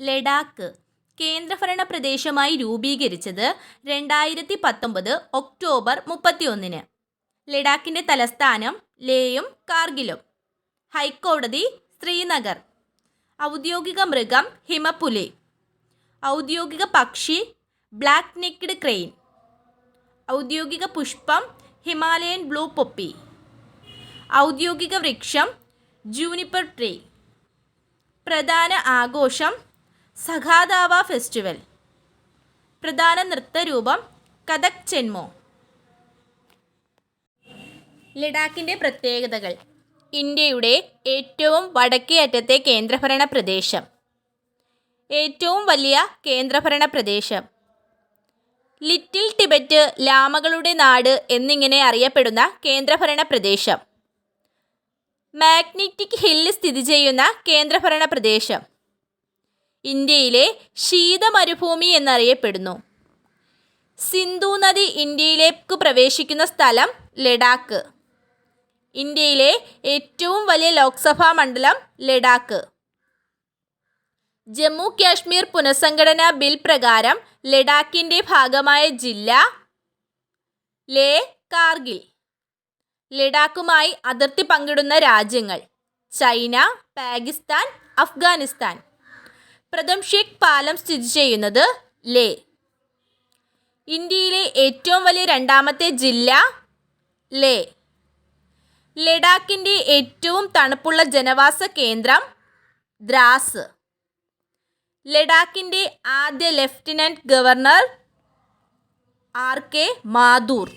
ലഡാക്ക്. കേന്ദ്രഭരണ പ്രദേശമായി രൂപീകരിച്ചത് രണ്ടായിരത്തി പത്തൊമ്പത് ഒക്ടോബർ മുപ്പത്തിയൊന്നിന്. ലഡാക്കിന്റെ തലസ്ഥാനം ലേയും കാർഗിലും. ഹൈക്കോടതി ശ്രീനഗർ. ഔദ്യോഗിക മൃഗം ഹിമപ്പുലി. ഔദ്യോഗിക പക്ഷി ബ്ലാക്ക് നെക്ഡ് ക്രെയിൻ. ഔദ്യോഗിക പുഷ്പം ഹിമാലയൻ ബ്ലൂ പൊപ്പി. ഔദ്യോഗിക വൃക്ഷം ജൂനിപ്പർ ട്രീ. പ്രധാന ആഘോഷം സഖാദാവ ഫെസ്റ്റിവൽ. പ്രധാന നൃത്തരൂപം കഥക് ചെന്മോ. ലഡാക്കിന്റെ പ്രത്യേകതകൾ. ഇന്ത്യയുടെ ഏറ്റവും വടക്കേ അറ്റത്തെ കേന്ദ്രഭരണ പ്രദേശം. ഏറ്റവും വലിയ കേന്ദ്രഭരണ പ്രദേശം. ലിറ്റിൽ ടിബറ്റ് ലാമകളുടെ നാട് എന്നിങ്ങനെ അറിയപ്പെടുന്ന കേന്ദ്രഭരണ പ്രദേശം. മാഗ്നറ്റിക് ഹില്ല് സ്ഥിതി ചെയ്യുന്ന കേന്ദ്രഭരണ പ്രദേശം. ഇന്ത്യയിലെ ശീതമരുഭൂമി എന്നറിയപ്പെടുന്നു. സിന്ധു നദി ഇന്ത്യയിലേക്ക് പ്രവേശിക്കുന്ന സ്ഥലം ലഡാക്ക്. ഇന്ത്യയിലെ ഏറ്റവും വലിയ ലോക്സഭാ മണ്ഡലം ലഡാക്ക്. ജമ്മു കാശ്മീർ പുനഃസംഘടനാ ബിൽ പ്രകാരം ലഡാക്കിന്റെ ഭാഗമായ ജില്ല ലേ കാർഗിൽ. ലഡാക്കുമായി അതിർത്തി പങ്കിടുന്ന രാജ്യങ്ങൾ ചൈന പാകിസ്ഥാൻ അഫ്ഗാനിസ്ഥാൻ. പ്രഥംഷേക് പാലം സ്ഥിതി ചെയ്യുന്നത് ലേ. ഇന്ത്യയിലെ ഏറ്റവും വലിയ രണ്ടാമത്തെ ജില്ല ലേ. ലഡാക്കിന്റെ ഏറ്റവും തണുപ്പുള്ള ജനവാസ കേന്ദ്രം ദ്രാസ്. ലഡാക്കിന്റെ ആദ്യ lieutenant governor R K Mathur